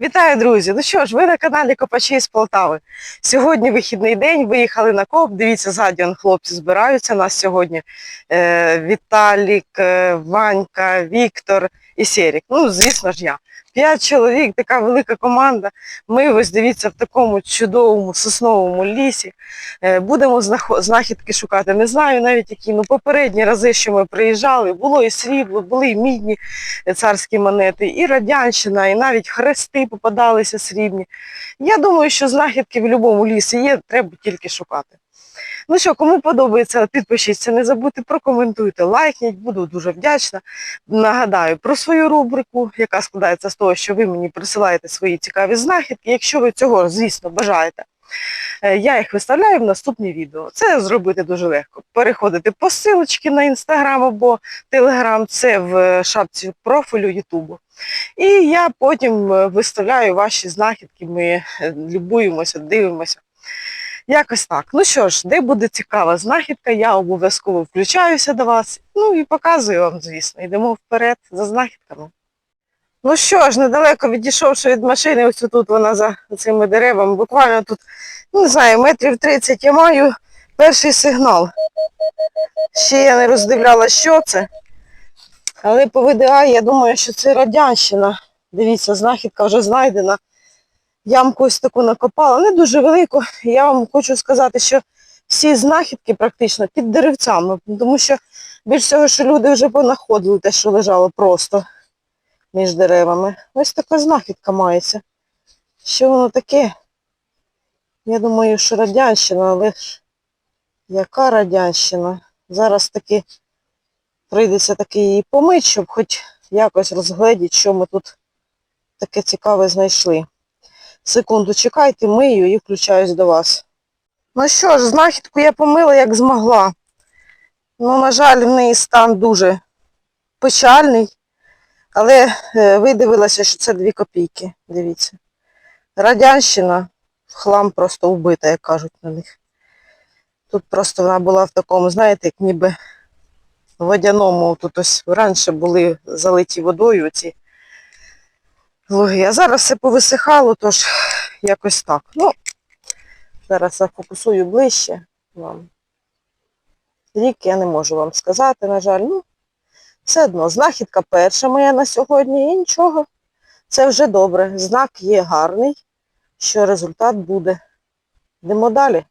Вітаю, друзі! Ну що ж, ви на каналі Копачі з Полтави. Сьогодні вихідний день, виїхали на коп. Дивіться, ззаді хлопці збираються нас сьогодні. Е, Віталік, е, Ванька, Віктор і Серік. Ну, звісно ж, я. П'ять чоловік, така велика команда. Ми ось дивіться в такому чудовому сосновому лісі. Е, Будемо знахідки шукати. Не знаю навіть які. Ну, попередні рази, що ми приїжджали, було і срібло, були і мідні царські монети, і радянщина, і навіть хрести попадалися срібні. Я думаю, що знахідки в будь-якому лісі є, треба тільки шукати. Ну що, кому подобається, підпишіться, не забудьте, прокоментуйте, лайкніть, буду дуже вдячна. Нагадаю про свою рубрику, яка складається з того, що ви мені присилаєте свої цікаві знахідки. Якщо ви цього, звісно, бажаєте, е, я їх виставляю в наступні відео. Це зробити дуже легко. Переходите по ссилочці на інстаграм або телеграм, це в шапці профілю Ютубу. І я потім е, виставляю ваші знахідки, ми е, любуємося, дивимося. Якось так. Ну що ж, де буде цікава знахідка, я обов'язково включаюся до вас. Ну і показую вам, звісно. Йдемо вперед за знахідками. Ну що ж, недалеко відійшовши від машини, ось тут вона за цими деревами, буквально тут, ну не знаю, метрів 30 я маю перший сигнал. Ще я не роздивляла, що це. Але по ВДА я думаю, що це радянщина. Дивіться, знахідка вже знайдена. Ямку ось таку накопала, не дуже велику. Я вам хочу сказати, що всі знахідки практично під деревцями, тому що більш всього, що люди вже понаходили те, що лежало просто між деревами. Ось така знахідка мається. Що воно таке? Я думаю, що радянщина, але ж яка радянщина? Зараз таки прийдеться таки її помити, щоб хоч якось розгледіти, що ми тут таке цікаве знайшли. Секунду, чекайте, мию і включаюсь до вас. Ну що ж, знахідку я помила як змогла. Ну, на жаль, в неї стан дуже печальний, але е, видивилася, що це 2 копійки. Дивіться. Радянщина в хлам просто вбита, як кажуть на них. Тут просто вона була в такому, знаєте, як ніби водяному. Тут ось раніше були залиті водою ці луги. А зараз все повисихало, тож якось так. Ну, зараз я фокусую ближче вам. Рік я не можу вам сказати, на жаль. Ну, все одно, знахідка перша моя на сьогодні і нічого. Це вже добре. Знак є гарний, що результат буде. Йдемо далі.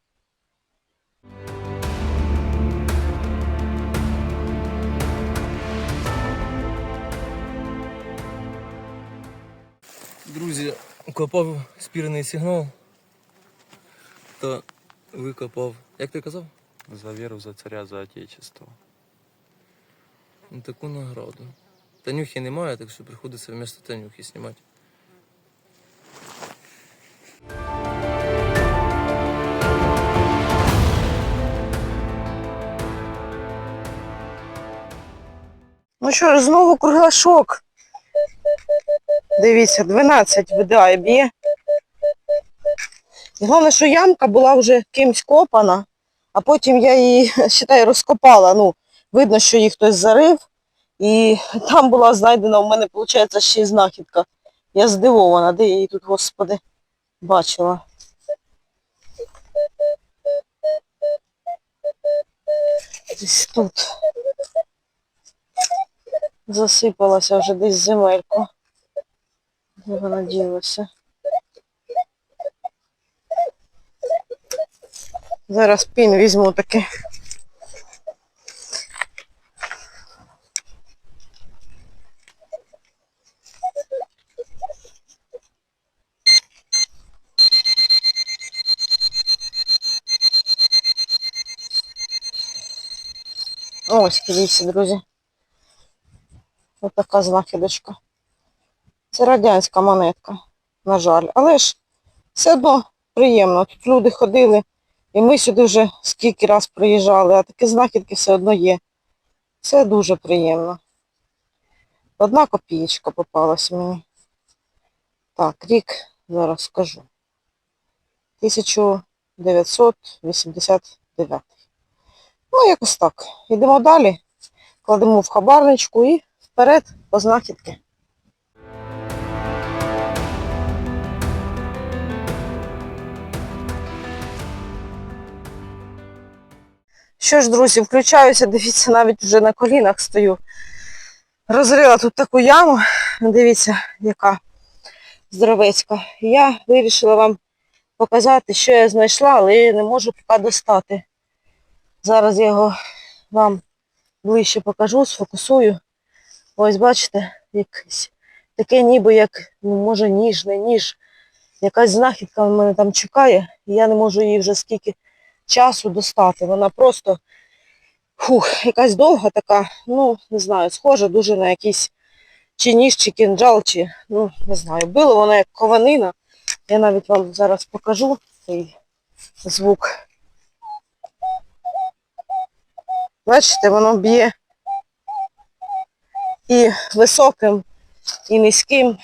Друзі, копав спірний сигнал та викопав. Як ти казав? За веру, за царя, за отечество. Ну, Таку награду. Танюхи немає, так що приходиться вмісто Танюхи знімати. Ну що знову кругляшок. Дивіться, 12 ВДА б'є. Головне, що ямка була вже кимсь копана, а потім я її, считай, розкопала. Ну, видно, що її хтось зарив. І там була знайдена у мене, виходить, ще й знахідка. Я здивована, де я її тут, господи, бачила. Десь тут. Засипалася вже десь земельку. Вона ділася? Зараз пін візьму таки. Ось, дивіться, друзі. Ось така знахідочка. Це радянська монетка, на жаль. Але ж все одно приємно. Тут люди ходили, і ми сюди вже скільки раз приїжджали, а такі знахідки все одно є. Це дуже приємно. Одна копієчка попалась мені. Так, рік зараз скажу. 1989. Ну, якось так. Йдемо далі, кладемо в хабарничку і вперед по знахідки. Що ж, друзі, включаюся, дивіться, навіть вже на колінах стою. Розрила тут таку яму, дивіться, яка здоровецька. Я вирішила вам показати, що я знайшла, але не можу поки достати. Зараз я його вам ближче покажу, сфокусую. Ось бачите, якесь таке ніби як, ну, може, ніж, не ніж. Якась знахідка в мене там чекає, і я не можу її вже скільки часу достати. Вона просто фух, якась довга така, ну, не знаю, схожа дуже на якийсь чи ніж, чи кінджал, чи, ну, не знаю, било воно як кованина. Я навіть вам зараз покажу цей звук. Бачите, воно б'є і високим, і низьким,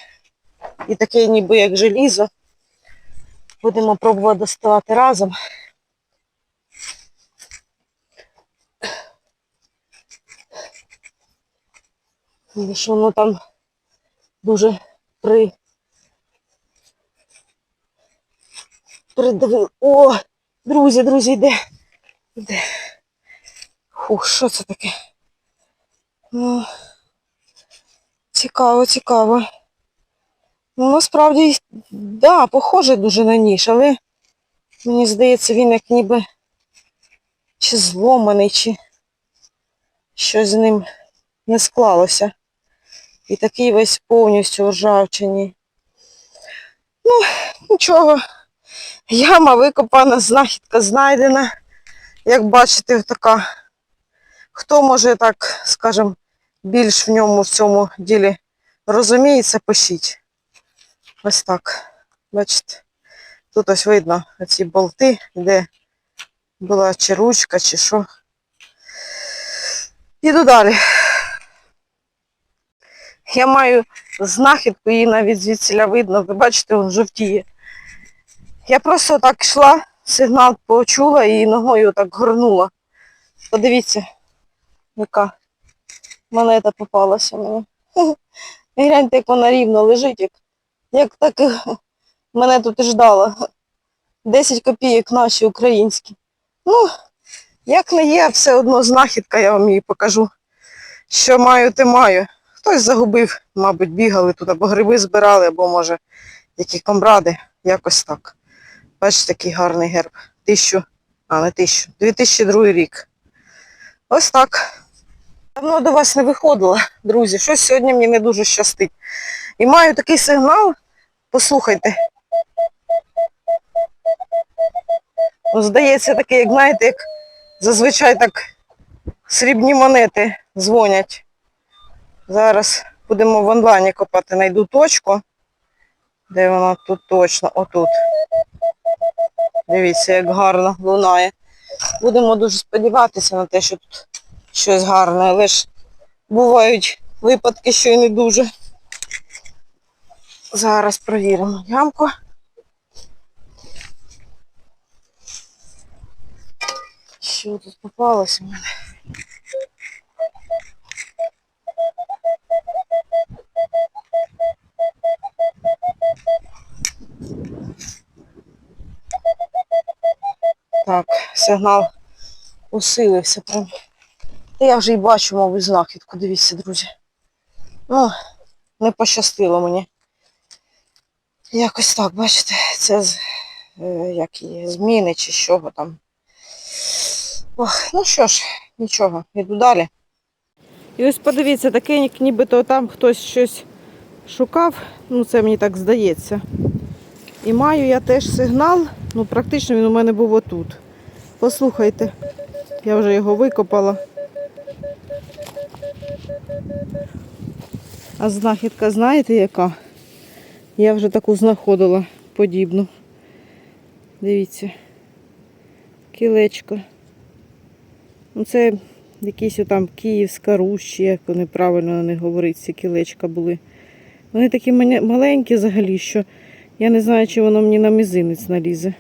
і таке ніби як желізо. Будемо пробувати доставати разом. Що воно там дуже при... придавило. О, друзі, друзі, йде. Йде. Фух, що це таке? Ну, цікаво, цікаво. Ну, насправді, да, похоже дуже на ніж, але мені здається, він як ніби чи зломаний, чи щось з ним не склалося. І такий весь повністю ржавчині. Ну, нічого. Яма викопана, знахідка знайдена. Як бачите, така. Хто може так, скажем, більш в ньому в цьому ділі розуміється, пишіть. Ось так. Бачите? Тут ось видно ці болти, де була чи ручка, чи що. Іду далі. Я маю знахідку, її навіть звідсіля видно, ви бачите, він жовтіє. Я просто так йшла, сигнал почула і ногою так горнула. Подивіться, яка монета попалася мені. І гляньте, як вона рівно лежить, як, як так мене тут і ждала. 10 копійок наші українські. Ну, як не є, все одно знахідка, я вам її покажу. Що маю, те маю. Хтось загубив, мабуть, бігали тут, або гриби збирали, або, може, які комради, якось так. Бачите, такий гарний герб. Тисячу, а не тисячу, 2002 рік. Ось так. Давно до вас не виходила, друзі. Щось сьогодні мені не дуже щастить. І маю такий сигнал, послухайте. Ну, Здається, такий, як знаєте, як зазвичай так срібні монети дзвонять. Зараз будемо в онлайні копати, знайду точку. Де вона тут точно? Отут. Дивіться, як гарно лунає. Будемо дуже сподіватися на те, що тут щось гарне, але ж бувають випадки, що і не дуже. Зараз провіримо ямку. Що тут попалось у мене? Так, сигнал усилився прям. Я вже й бачу, мабуть, знахідку. Дивіться, друзі. Ну, не пощастило мені. Якось так, бачите, це е, як її, зміни чи чого там. Ох, ну що ж, нічого, йду далі. І ось подивіться, таке нібито там хтось щось шукав, ну це мені так здається. І маю я теж сигнал, ну практично він у мене був отут. Послухайте, я вже його викопала. А знахідка знаєте яка? Я вже таку знаходила подібну. Дивіться. Кілечко. Ну це якісь там Київська чи як вони правильно на них говорять, ці кілечка були. Вони такі маленькі взагалі, що я не знаю, чи воно мені на мізинець налізе.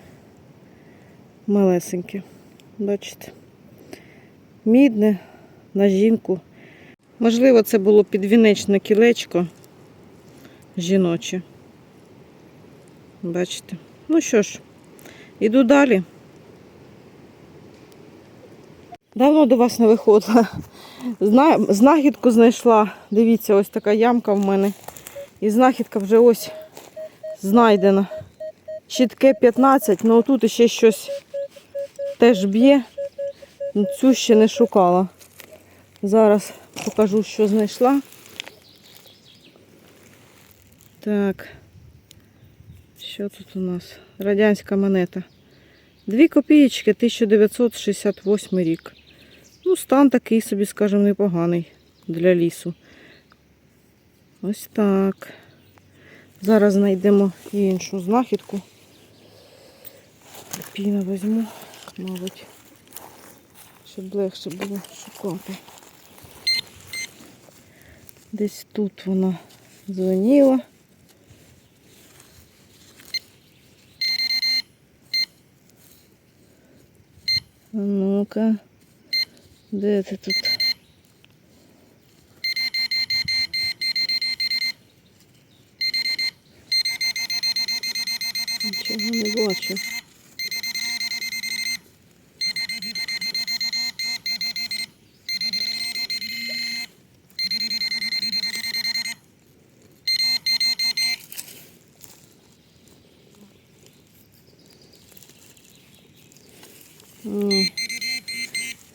Малесеньке. Бачите? Мідне на жінку. Можливо, це було підвінечне кілечко жіноче. Бачите? Ну що ж, іду далі. Давно до вас не виходила. Знахідку знайшла. Дивіться, ось така ямка в мене. І знахідка вже ось знайдена. Щітке 15, але тут ще щось теж б'є. Цю ще не шукала. Зараз покажу, що знайшла. Так. Що тут у нас? Радянська монета. Дві копієчки 1968 рік. Ну, стан такий собі, скажімо, непоганий для лісу. Ось так. Зараз знайдемо і іншу знахідку. Піна візьму, мабуть, щоб легше було шукати. Десь тут вона дзвоніла. Ну-ка, де ти тут? Нічого не бачу.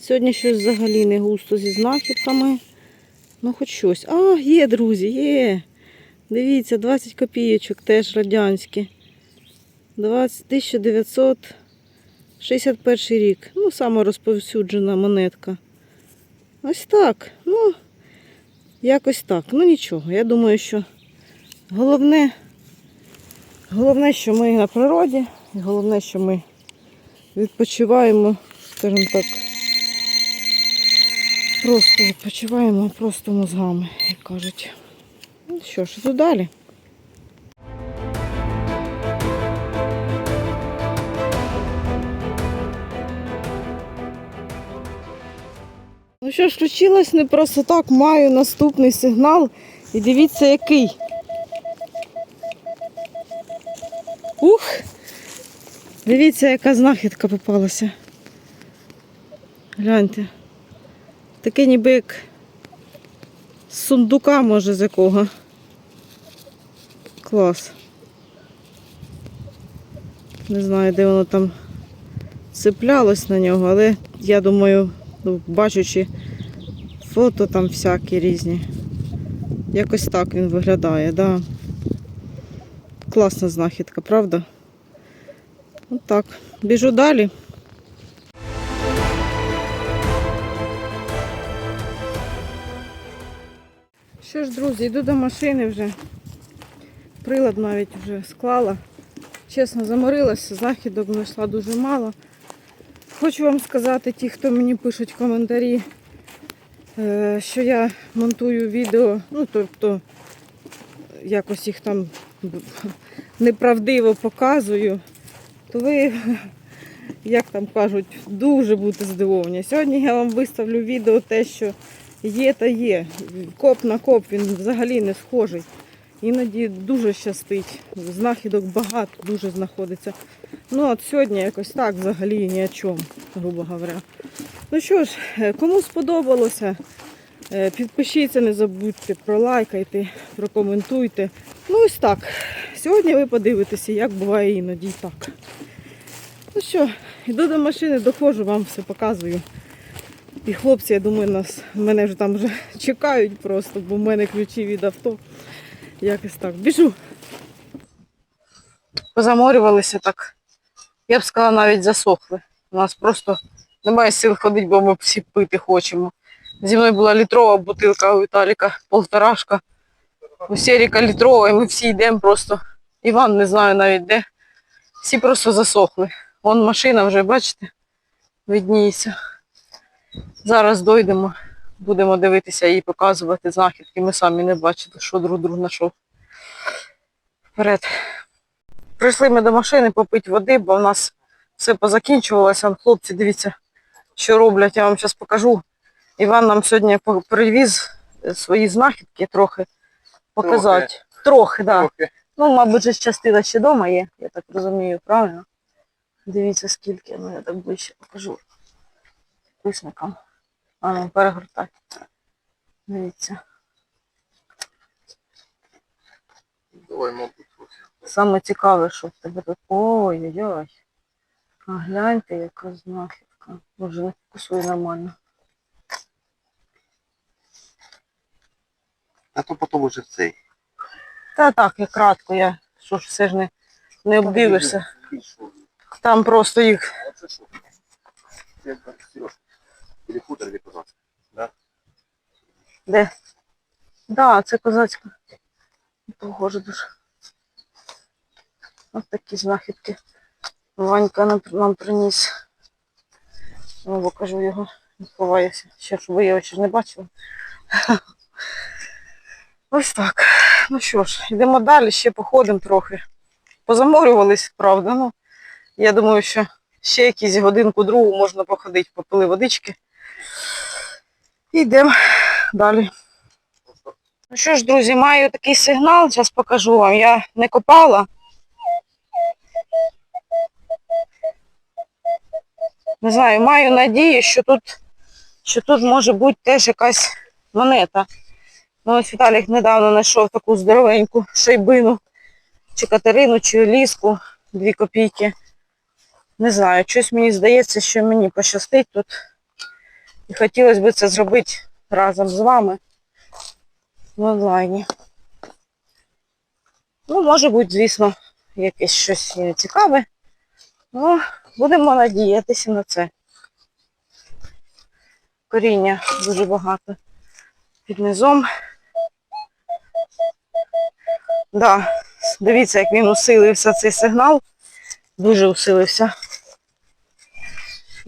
Сьогодні щось взагалі не густо зі знахідками. Ну, хоч щось. А, є, друзі, є. Дивіться, 20 копійочок, теж радянські. 20, 1961 рік. Ну, саме розповсюджена монетка. Ось так. Ну, якось так. Ну нічого. Я думаю, що головне, головне, що ми на природі, і головне, що ми відпочиваємо, скажімо так. Просто відпочиваємо просто мозгами, як кажуть. Ну що ж, іду далі. Ну що ж, включилась не просто так, маю наступний сигнал. І дивіться який. Ух! Дивіться, яка знахідка попалася. Гляньте. Таке ніби як з сундука, може, з якого. Клас. Не знаю, де воно там цеплялось на нього, але я думаю, бачучи фото там всякі різні. Якось так він виглядає, да. Класна знахідка, правда? Отак. Біжу далі. Що ж, друзі, йду до машини вже. Прилад навіть вже склала. Чесно, заморилася, знахідок знайшла дуже мало. Хочу вам сказати, ті, хто мені пишуть коментарі, е, що я монтую відео, ну тобто якось їх там неправдиво показую, то ви, як там кажуть, дуже будете здивовані. Сьогодні я вам виставлю відео те, що є та є. Коп на коп він взагалі не схожий. Іноді дуже щастить. Знахідок багато дуже знаходиться. Ну от сьогодні якось так взагалі ні о чому, грубо говоря. Ну що ж, е, кому сподобалося, е, підпишіться, не забудьте, пролайкайте, прокоментуйте. Ну ось так. Сьогодні ви подивитеся, як буває іноді так. Ну що, йду до машини, доходжу, вам все показую. І хлопці, я думаю, нас, мене вже там вже чекають просто, бо в мене ключі від авто. Якось так. Біжу. Позаморювалися так. Я б сказала, навіть засохли. У нас просто немає сил ходити, бо ми всі пити хочемо. Зі мною була літрова бутилка у Віталіка, полторашка. У Серіка літрова, і ми всі йдемо просто. Іван не знаю навіть де. Всі просто засохли. Вон машина вже, бачите, видніється. Зараз дойдемо, будемо дивитися і показувати знахідки. Ми самі не бачили, що друг друг знайшов. Вперед. Прийшли ми до машини попити води, бо в нас все позакінчувалося. Хлопці, дивіться, що роблять. Я вам зараз покажу. Іван нам сьогодні привіз е, свої знахідки трохи показати. Трохи, так. Да. Ну, мабуть, же частина ще вдома є, я так розумію, правильно? Дивіться скільки, ну я так ближче покажу. підписникам. А ну, перегортай. Дивіться. Давай, мабуть. Саме цікаве, що в тебе тут. Ой-ой-ой. А гляньте, яка знахідка. Може, не фокусує нормально. А то потім уже в цей. Та так, я кратко, я що ж все ж не, не обдивишся. Там просто їх. Хутор, или козацька. Де? Да, це козацька. Похоже дуже. Ось такі знахідки. Ванька нам, нам приніс. Ну, покажу його. Ховаюся. Ще щоб ви його ще ж не бачили. Ось так. Ну що ж, йдемо далі, ще походимо трохи. Позаморювались, правда. Ну, я думаю, що ще якісь годинку другу можна походити, попили водички. Йдемо далі. Ну що ж, друзі, маю такий сигнал, зараз покажу вам. Я не копала. Не знаю, маю надію, що тут, що тут може бути теж якась монета. Ну, ось Віталік недавно знайшов таку здоровеньку шайбину, чи Катерину, чи ліску, дві копійки. Не знаю, щось мені здається, що мені пощастить тут. І хотілося б це зробити разом з вами в онлайні. Ну, може бути, звісно, якесь щось цікаве. Ну, будемо надіятися на це. Коріння дуже багато під низом. Да, дивіться, як він усилився цей сигнал. Дуже усилився.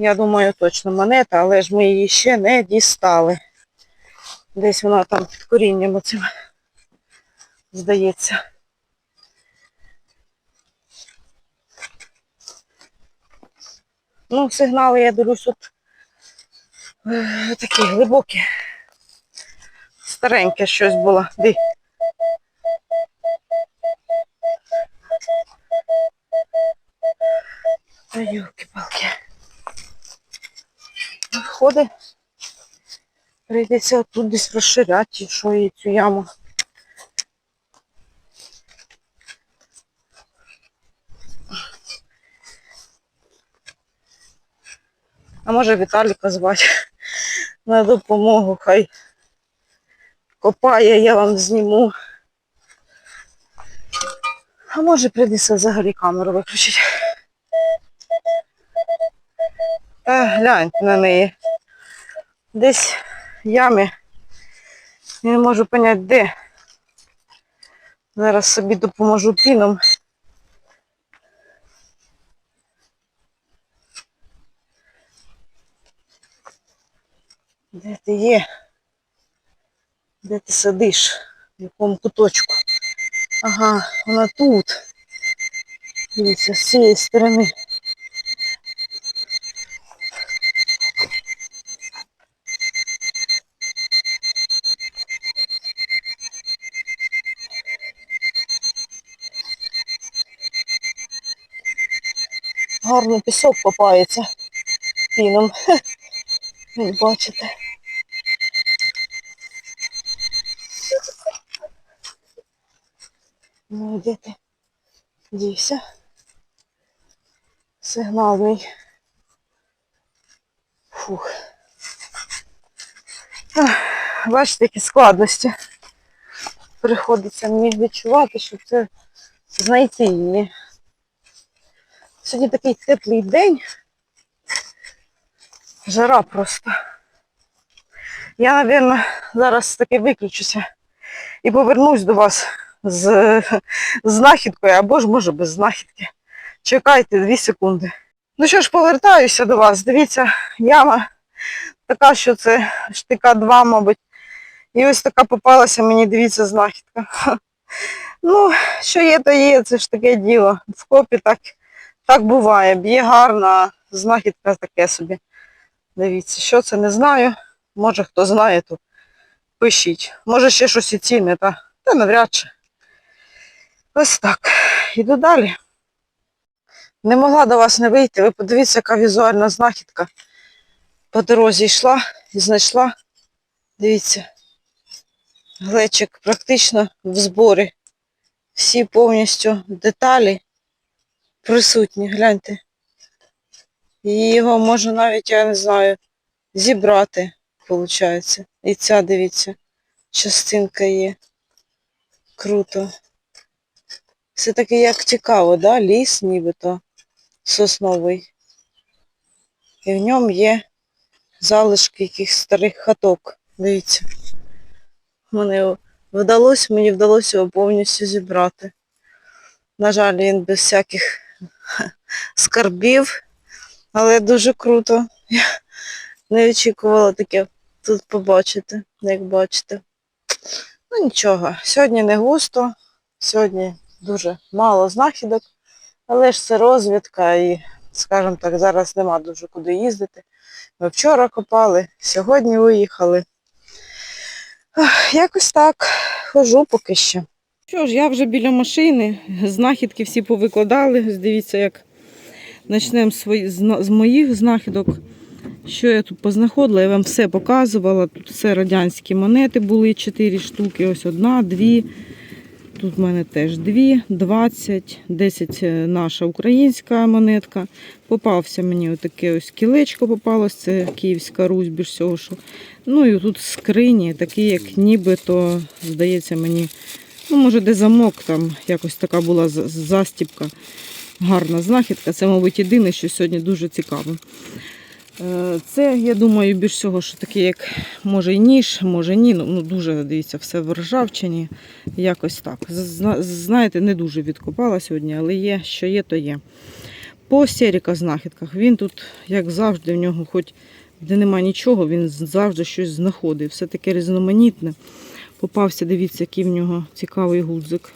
Я думаю, точно монета, але ж ми її ще не дістали. Десь вона там під корінням оцим здається. Ну, сигнали, я дивлюсь, тут е, такі глибокі. Стареньке щось було. Ди. Та юлки-палки. Входи. Прийдеться тут десь розширяти, що її цю яму. А може Віталіка звати на допомогу, хай копає, я вам зніму. А може прийдеться взагалі камеру виключити. Та гляньте на неї. Десь в ямі. Я не можу поняти де. Зараз собі допоможу піном. Де ти є? Де ти сидиш? В якому куточку? Ага, вона тут. Дивіться, з цієї сторони. Гарно пісок копається піном. Ви бачите. Ну, де ти? Дівся. Сигнал мій. Фух. Бачите, які складності. Приходиться мені відчувати, що це знайти її. Сьогодні такий теплий день. Жара просто. Я, мабуть, зараз таки виключуся і повернусь до вас з знахідкою, або ж може без знахідки. Чекайте 2 секунди. Ну що ж, повертаюся до вас. Дивіться, яма така, що це штика 2, мабуть. І ось така попалася мені, дивіться, знахідка. Ну, що є, то є, це ж таке діло. В копі так, так буває. Б'є гарно, а знахідка таке собі. Дивіться, що це, не знаю. Може хто знає, то пишіть. Може ще щось і цінне, та, та навряд чи. Ось так. Іду далі. Не могла до вас не вийти. Ви подивіться, яка візуальна знахідка. По дорозі йшла і знайшла. Дивіться, глечик практично в зборі. Всі повністю деталі присутні, гляньте. Його можна навіть, я не знаю, зібрати, виходить. І ця, дивіться, частинка є. Круто. Все таки як цікаво, да? ліс нібито сосновий. І в ньому є залишки якихось старих хаток. Дивіться. Мене вдалося, мені вдалося його повністю зібрати. На жаль, він без всяких скарбів, але дуже круто. Я не очікувала таке тут побачити, як бачите. Ну нічого, сьогодні не густо, сьогодні дуже мало знахідок, але ж це розвідка і, скажімо так, зараз нема дуже куди їздити. Ми вчора копали, сьогодні виїхали. Якось так, хожу поки що. Що ж, я вже біля машини, знахідки всі повикладали. Дивіться, як почнемо з, моїх знахідок. Що я тут познаходила, я вам все показувала. Тут все радянські монети були 4 штуки, ось одна, дві. Тут в мене теж дві, 20, 10 е, наша українська монетка. Попався мені отаке ось кілечко попалось, це Київська Русь, більш всього. Що. Ну і тут скрині, такі, як нібито, здається мені, ну, може, де замок, там якось така була застіпка. Гарна знахідка. Це, мабуть, єдине, що сьогодні дуже цікаво. Е, Це, я думаю, більш всього, що таке, як може і ніж, може ні. Ну, ну дуже дивіться, все в ржавчині. Якось так. Знаєте, не дуже відкопала сьогодні, але є, що є, то є. По серіка знахідках. Він тут, як завжди, в нього, хоч де нема нічого, він завжди щось знаходить. Все таке різноманітне. Попався, дивіться, який в нього цікавий гудзик.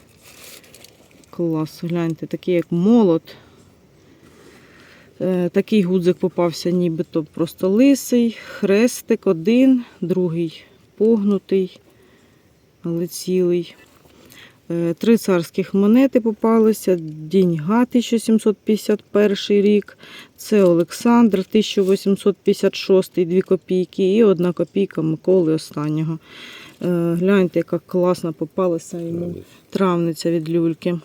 Клас, гляньте, такий як молот. Е, Такий гудзик попався, нібито просто лисий, хрестик один, другий погнутий, але цілий. Е, Три царських монети попалися. Діньга 1751 рік. Це Олександр 1856, дві копійки і одна копійка Миколи останнього. Е, Гляньте, яка класна попалася йому травниця від люльки.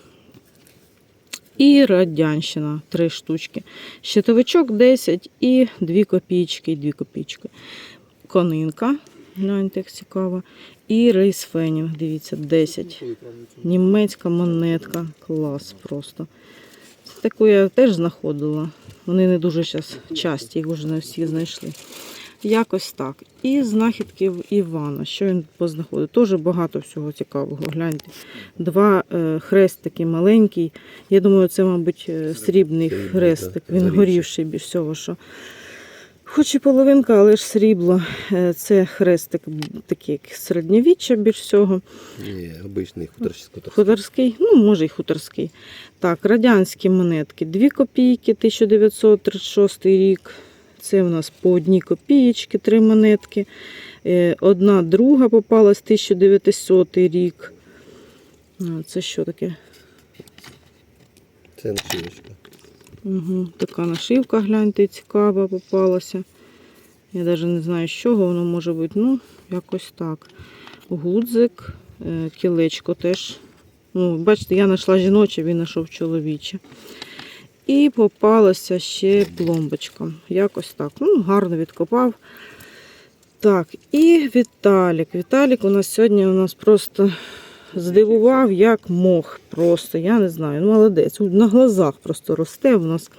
І радянщина три штучки. Щитовичок 10 і 2 копійки, і 2 копійки. Конинка, гляньте, як цікаво. І рейс Фенінг, дивіться, 10. Німецька монетка. Клас просто. Таку я теж знаходила. Вони не дуже зараз часті, їх вже не всі знайшли. Якось так. І знахідки в Івана. Що він познаходив? Теж багато всього цікавого. Гляньте. Два е, хрестики маленький. Я думаю, це, мабуть, е, срібний хрестик. Він горівший. більш всього. що. Хоч і половинка, але ж срібло. Е, Це хрестик такий, як середньовіччя більш всього. Ні, обичний хуторський. Хуторський, ну, може, і хуторський. Так, радянські монетки. 2 копійки, 1936 рік. Це в нас по одній копієчки, три монетки. Е, Одна друга попалась 1900 рік. Це що таке? Це нашивочка. Угу. Така нашивка, гляньте, цікава попалася. Я навіть не знаю, з чого воно може бути. Ну, якось так. Гудзик, е, кілечко теж. Ну, бачите, я знайшла жіноче, він знайшов чоловіче. І попалася ще пломбочка. Якось так. Ну, гарно відкопав. Так, і Віталік. Віталік у нас сьогодні у нас просто здивував, як мох. Просто, я не знаю, ну молодець. На глазах просто росте у нас.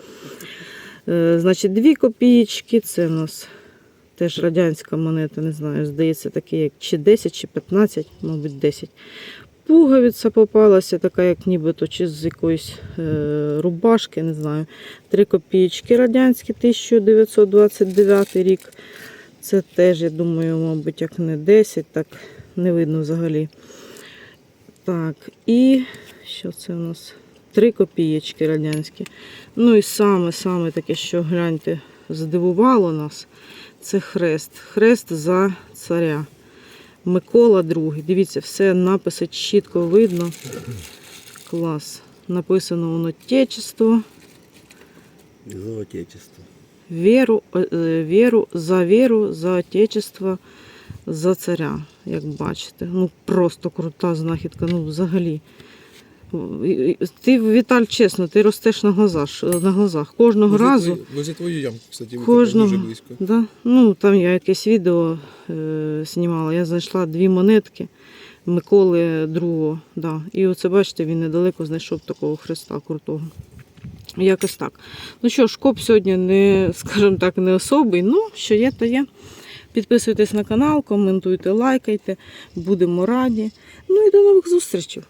Е, значить, дві копійки, це у нас теж радянська монета, не знаю, здається, такі як чи 10, чи 15, мабуть, 10. Пуговиця попалася, така, як нібито чи з якоїсь е, рубашки, не знаю. Три копійки радянські, 1929 рік. Це теж, я думаю, мабуть, як не 10, так не видно взагалі. Так, і що це у нас? Три копієчки радянські. Ну і саме-саме таке, що гляньте, здивувало нас, це хрест. Хрест за царя. Микола II. Дивіться, все написи чітко видно. Клас. Написано воно Отечество. За отечество. віру, е, е, віру за віру, за отечество, за царя, як бачите. Ну просто крута знахідка, ну взагалі. Ти, Віталь, чесно, ти ростеш на глазах, на глазах. Кожного Возле разу. твої- Возле твоєї ямки, кстати, Кожного. дуже близько. Да? Ну, там я якесь відео е, знімала. Я знайшла дві монетки Миколи II. Да. І оце, бачите, він недалеко знайшов такого хреста крутого. Якось так. Ну що ж, коп сьогодні не, скажімо так, не особий. Ну, що є, то є. Підписуйтесь на канал, коментуйте, лайкайте. Будемо раді. Ну і до нових зустрічей.